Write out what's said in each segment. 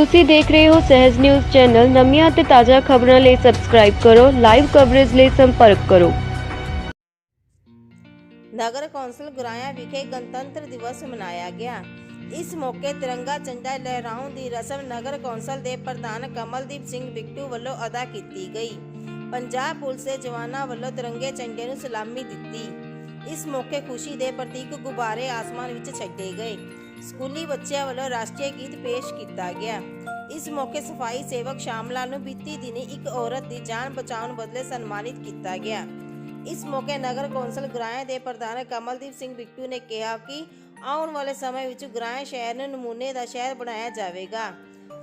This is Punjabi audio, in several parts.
ਤੁਸੀਂ ਦੇਖ ਰਹੇ ਹੋ ਸਹਿਜ ਨਿਊਜ਼ ਚੈਨਲ। ਨਵੀਆਂ ਅਤੇ ਤਾਜ਼ਾ ਖਬਰਾਂ ਲਈ ਸਬਸਕ੍ਰਾਈਬ ਕਰੋ ਲਾਈਵ ਕਵਰੇਜ ਲਈ ਸੰਪਰਕ ਕਰੋ। ਨਗਰ ਕੌਂਸਲ ਗੁਰਾਇਆ ਵਿਖੇ ਗਣਤੰਤਰ ਦਿਵਸ ਮਨਾਇਆ ਗਿਆ। ਇਸ ਮੌਕੇ ਤਿਰੰਗਾ ਝੰਡਾ ਲਹਿਰਾਉਣ ਦੀ ਰਸਮ ਨਗਰ ਕੌਂਸਲ ਦੇ ਪ੍ਰਧਾਨ ਕਮਲਦੀਪ ਸਿੰਘ ਬਿੱਟੂ ਵੱਲੋਂ ਅਦਾ ਕੀਤੀ ਗਈ। ਪੰਜਾਬ ਪੁਲਿਸ ਦੇ ਜਵਾਨਾਂ ਵੱਲੋਂ ਤਿਰੰਗੇ ਝੰਡੇ ਨੂੰ ਸਲਾਮੀ ਦਿੱਤੀ। ਇਸ ਮੌਕੇ ਖੁਸ਼ੀ ਦੇ ਪ੍ਰਤੀਕ ਗੁਬਾਰੇ ਆਸਮਾਨ ਵਿੱਚ ਛੱਡੇ ਗਏ। ਸਕੂਲੀ ਬੱਚਿਆਂ ਵੱਲੋਂ ਰਾਸ਼ਟਰੀ ਗੀਤ ਪੇਸ਼ ਕੀਤਾ ਗਿਆ। ਇਸ ਮੌਕੇ ਸਫ਼ਾਈ ਸੇਵਕ ਸ਼ਾਮਲਾ ਨੂੰ ਬੀਤੀ ਦਿਨੀ ਇੱਕ ਔਰਤ ਦੀ ਜਾਨ ਬਚਾਉਣ ਬਦਲੇ ਸਨਮਾਨਿਤ ਕੀਤਾ ਗਿਆ। ਇਸ ਮੌਕੇ ਨਗਰ ਕੌਂਸਲ ਗੁਰਾਇਆ ਦੇ ਪ੍ਰਧਾਨ ਕਮਲਦੀਪ ਸਿੰਘ ਬਿੱਟੂ ਨੇ ਕਿਹਾ ਕਿ ਆਉਣ ਵਾਲੇ ਸਮੇਂ ਵਿੱਚ ਗੁਰਾਇਆ ਸ਼ਹਿਰ ਨੂੰ ਨਮੂਨੇ ਦਾ ਸ਼ਹਿਰ ਬਣਾਇਆ ਜਾਵੇਗਾ।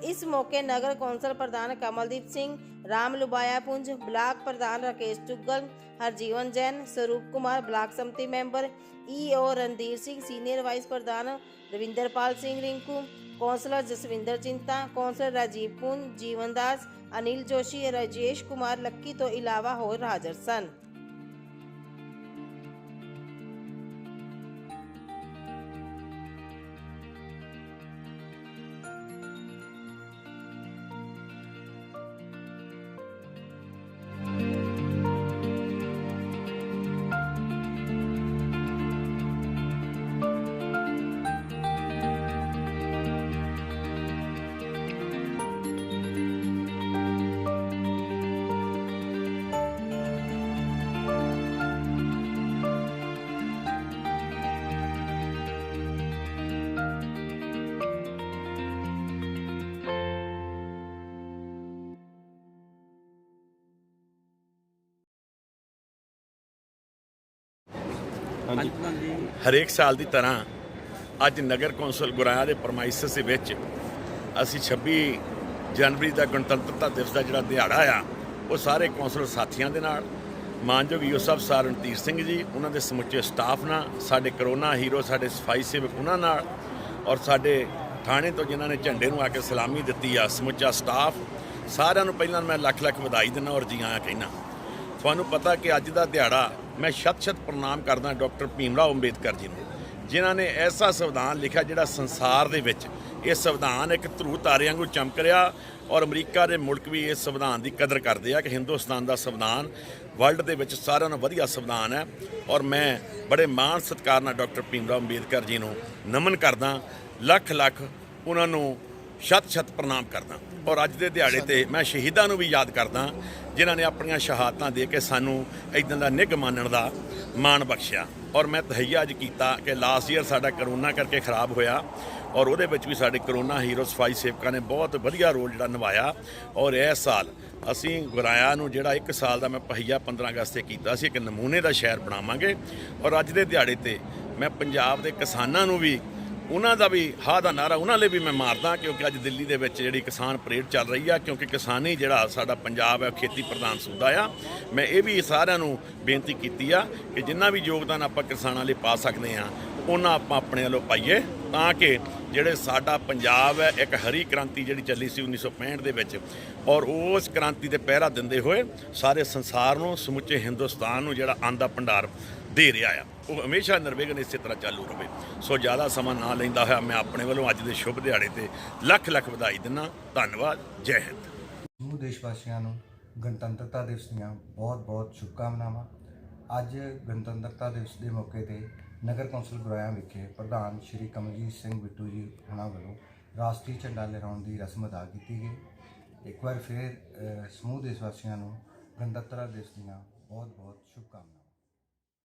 ਇਸ ਮੌਕੇ ਨਗਰ ਕੌਂਸਲ ਪ੍ਰਧਾਨ ਕਮਲਦੀਪ ਸਿੰਘ, ਰਾਮ ਲੁਬਾਇਆ ਪੁੰਜ, ਬਲਾਕ ਪ੍ਰਧਾਨ Rakesh Chuggal, Harjeevan Jain, Saroop Kumar, block samiti member EO Randhir Singh, senior vice ਪ੍ਰਧਾਨ ਰਵਿੰਦਰਪਾਲ ਸਿੰਘ ਰਿੰਕੂ, ਕੌਂਸਲਰ ਜਸਵਿੰਦਰ ਚਿੰਤਾ, ਕੌਂਸਲਰ ਰਾਜੀਵ ਪੁੰਜ, ਜੀਵਨ ਦਾਸ, ਅਨਿਲ ਜੋਸ਼ੀ, ਰਾਜੇਸ਼ ਕੁਮਾਰ ਲੱਕੀ ਤੋਂ ਇਲਾਵਾ ਹੋਰ ਹਾਜ਼ਰ ਸਨ। ਹਾਂਜੀ। ਹਰੇਕ ਸਾਲ ਦੀ ਤਰ੍ਹਾਂ ਅੱਜ ਨਗਰ ਕੌਂਸਲ ਗੁਰਾਇਆ ਦੇ ਪਰਮਾਈਸਸ ਦੇ ਵਿੱਚ ਅਸੀਂ 26 ਜਨਵਰੀ ਦਾ ਗਣਤੰਤਰਤਾ ਦਿਵਸ ਦਾ ਜਿਹੜਾ ਦਿਹਾੜਾ ਆ ਉਹ ਸਾਰੇ ਕੌਂਸਲਰ ਸਾਥੀਆਂ ਦੇ ਨਾਲ ਮਾਨਯੋਗ ਯੂਸਫ ਸਰ ਰਣਧੀਰ ਸਿੰਘ ਜੀ ਉਹਨਾਂ ਦੇ ਸਮੁੱਚੇ ਸਟਾਫ ਨਾਲ ਸਾਡੇ ਕਰੋਨਾ ਹੀਰੋ ਸਾਡੇ ਸਫ਼ਾਈ ਸੇਵਕ ਉਹਨਾਂ ਨਾਲ ਔਰ ਸਾਡੇ ਥਾਣੇ ਤੋਂ ਜਿਨ੍ਹਾਂ ਨੇ ਝੰਡੇ ਨੂੰ ਆ ਕੇ ਸਲਾਮੀ ਦਿੱਤੀ ਆ ਸਮੁੱਚਾ ਸਟਾਫ ਸਾਰਿਆਂ ਨੂੰ ਪਹਿਲਾਂ ਮੈਂ ਲੱਖ ਲੱਖ ਵਧਾਈ ਦਿੰਦਾ ਔਰ ਜੀ ਆਇਆਂ ਕਹਿਣਾ ਤੁਹਾਨੂੰ ਪਤਾ ਕਿ ਅੱਜ ਦਾ ਦਿਹਾੜਾ ਮੈਂ ਸ਼ਤ-ਸ਼ਤ ਪ੍ਰਣਾਮ ਕਰਦਾ ਡਾਕਟਰ ਭੀਮਰਾਓ ਅੰਬੇਦਕਰ ਜੀ ਨੂੰ, ਜਿਨ੍ਹਾਂ ਨੇ ਐਸਾ ਸੰਵਿਧਾਨ ਲਿਖਿਆ ਜਿਹੜਾ ਸੰਸਾਰ ਦੇ ਵਿੱਚ ਇਹ ਸੰਵਿਧਾਨ ਇੱਕ ਧਰੂ ਤਾਰੇ ਵਾਂਗੂ ਚਮਕ ਰਿਹਾ ਔਰ ਅਮਰੀਕਾ ਦੇ ਮੁਲਕ ਵੀ ਇਸ ਸੰਵਿਧਾਨ ਦੀ ਕਦਰ ਕਰਦੇ ਆ ਕਿ ਹਿੰਦੁਸਤਾਨ ਦਾ ਸੰਵਿਧਾਨ ਵਰਲਡ ਦੇ ਵਿੱਚ ਸਾਰਿਆਂ ਨਾਲੋਂ ਵਧੀਆ ਸੰਵਿਧਾਨ ਹੈ। ਔਰ ਮੈਂ ਬੜੇ ਮਾਣ ਸਤਿਕਾਰ ਨਾਲ ਡਾਕਟਰ ਭੀਮਰਾਓ ਅੰਬੇਦਕਰ ਜੀ ਨੂੰ ਨਮਨ ਕਰਦਾ ਲੱਖ ਲੱਖ ਉਹਨਾਂ ਨੂੰ ਸ਼ਤ ਸ਼ਤ ਪ੍ਰਣਾਮ ਕਰਦਾ। ਔਰ ਅੱਜ ਦੇ ਦਿਹਾੜੇ ਤੇ ਮੈਂ ਸ਼ਹੀਦਾਂ ਨੂੰ ਵੀ ਯਾਦ ਕਰਦਾ, ਜਿਨ੍ਹਾਂ ਨੇ ਆਪਣੀਆਂ ਸ਼ਹਾਦਤਾਂ ਦੇ ਕੇ ਸਾਨੂੰ ਇਦਾਂ ਦਾ ਨਿੱਘ ਮਾਨਣ ਦਾ ਮਾਣ ਬਖਸ਼ਿਆ। ਔਰ ਮੈਂ ਤਹਈਆ ਅੱਜ ਕੀਤਾ ਕਿ ਲਾਸਟ ਈਅਰ ਸਾਡਾ ਕਰੋਨਾ ਕਰਕੇ ਖਰਾਬ ਹੋਇਆ, ਔਰ ਉਹਦੇ ਵਿੱਚ ਵੀ ਸਾਡੇ ਕਰੋਨਾ ਹੀਰੋ ਸਫ਼ਾਈ ਸੇਵਕਾਂ ਨੇ ਬਹੁਤ ਵਧੀਆ ਰੋਲ ਜਿਹੜਾ ਨਿਭਾਇਆ। ਔਰ ਇਸ ਸਾਲ ਅਸੀਂ ਗੁਰਾਇਆ ਨੂੰ ਜਿਹੜਾ 1 ਸਾਲ ਦਾ ਮੈਂ ਪਹੀਆ 15 ਅਗਸਤ ਤੇ ਕੀਤਾ ਸੀ, ਇੱਕ ਨਮੂਨੇ ਦਾ ਸ਼ਹਿਰ ਬਣਾਵਾਂਗੇ। ਔਰ ਅੱਜ ਦੇ ਦਿਹਾੜੇ ਤੇ ਮੈਂ ਪੰਜਾਬ ਦੇ ਕਿਸਾਨਾਂ ਨੂੰ ਵੀ ਉਹਨਾਂ ਦਾ ਵੀ ਹਾ ਦਾ ਨਾਰਾ, ਉਹਨਾਂ ਲਈ ਵੀ ਮੈਂ ਮਾਰਦਾ, ਕਿਉਂਕਿ ਅੱਜ ਦਿੱਲੀ ਦੇ ਵਿੱਚ ਜਿਹੜੀ ਕਿਸਾਨ ਪਰੇਡ ਚੱਲ ਰਹੀ ਆ, ਕਿਉਂਕਿ ਕਿਸਾਨੀ ਜਿਹੜਾ ਸਾਡਾ ਪੰਜਾਬ ਹੈ, ਉਹ ਖੇਤੀ ਪ੍ਰਧਾਨ ਸੂਬਾ ਆ। ਮੈਂ ਇਹ ਵੀ ਸਾਰਿਆਂ ਨੂੰ ਬੇਨਤੀ ਕੀਤੀ ਆ ਕਿ ਜਿੰਨਾ ਵੀ ਯੋਗਦਾਨ ਆਪਾਂ ਕਿਸਾਨਾਂ ਲਈ ਪਾ ਸਕਦੇ ਆ, ਉਹਨਾਂ ਆਪਾਂ ਆਪਣੇ ਵੱਲੋਂ ਪਾਈਏ, ਤਾਂ ਕਿ ਜਿਹੜੇ ਸਾਡਾ ਪੰਜਾਬ ਹੈ, ਇੱਕ ਹਰੀ ਕ੍ਰਾਂਤੀ ਜਿਹੜੀ ਚੱਲੀ ਸੀ 1965 ਦੇ ਵਿੱਚ, ਔਰ ਉਸ ਕ੍ਰਾਂਤੀ ਤੇ ਪਹਿਰਾ ਦਿੰਦੇ ਹੋਏ ਸਾਰੇ ਸੰਸਾਰ ਨੂੰ ਸਮੁੱਚੇ ਹਿੰਦੁਸਤਾਨ ਨੂੰ ਜਿਹੜਾ ਅੰਨ ਭੰਡਾਰ ਦੇ ਰਿਹਾ ਆ। ਉਹ ਹਮੇਸ਼ਾ ਨਿਰਵਿਘਨ ਇਸੇ ਤਰ੍ਹਾਂ ਚਾਲੂ ਰਵੇ ਸੋ ਜ਼ਿਆਦਾ ਸਮਾਂ ਨਾ ਲੈਂਦਾ ਹੋਇਆ, ਮੈਂ ਆਪਣੇ ਵੱਲੋਂ ਅੱਜ ਦੇ ਸ਼ੁਭ ਦਿਹਾੜੇ ਤੇ ਲੱਖ ਲੱਖ ਵਧਾਈ ਦਿੰਦਾ ਧੰਨਵਾਦ, ਜੈ ਹਿੰਦ। ਸਮੂਹ ਦੇਸ਼ ਵਾਸੀਆਂ ਨੂੰ ਗਣਤੰਤਰਤਾ ਦਿਵਸ ਦੀਆਂ ਬਹੁਤ-ਬਹੁਤ ਸ਼ੁਭਕਾਮਨਾਵਾਂ। ਅੱਜ ਗਣਤੰਤਰਤਾ ਦਿਵਸ ਦੇ ਮੌਕੇ ਤੇ ਨਗਰ ਕੌਂਸਲ ਗੁਰਾਇਆ ਵਿਖੇ ਪ੍ਰਧਾਨ ਸ਼੍ਰੀ ਕਮਲਜੀਤ ਸਿੰਘ ਬਿੱਟੂ ਜੀ ਉਹਨਾਂ ਵੱਲੋਂ ਰਾਸ਼ਟਰੀ ਝੰਡਾ ਲਹਿਰਾਉਣ ਦੀ ਰਸਮ ਅਦਾ ਕੀਤੀ ਗਈ। ਇੱਕ ਵਾਰ ਫਿਰ ਸਮੂਹ ਦੇਸ਼ ਵਾਸੀਆਂ ਨੂੰ ਗਣਤੰਤਰਤਾ ਦਿਵਸ ਦੀਆਂ ਬਹੁਤ-ਬਹੁਤ ਸ਼ੁਭਕਾਮਨਾਵਾਂ।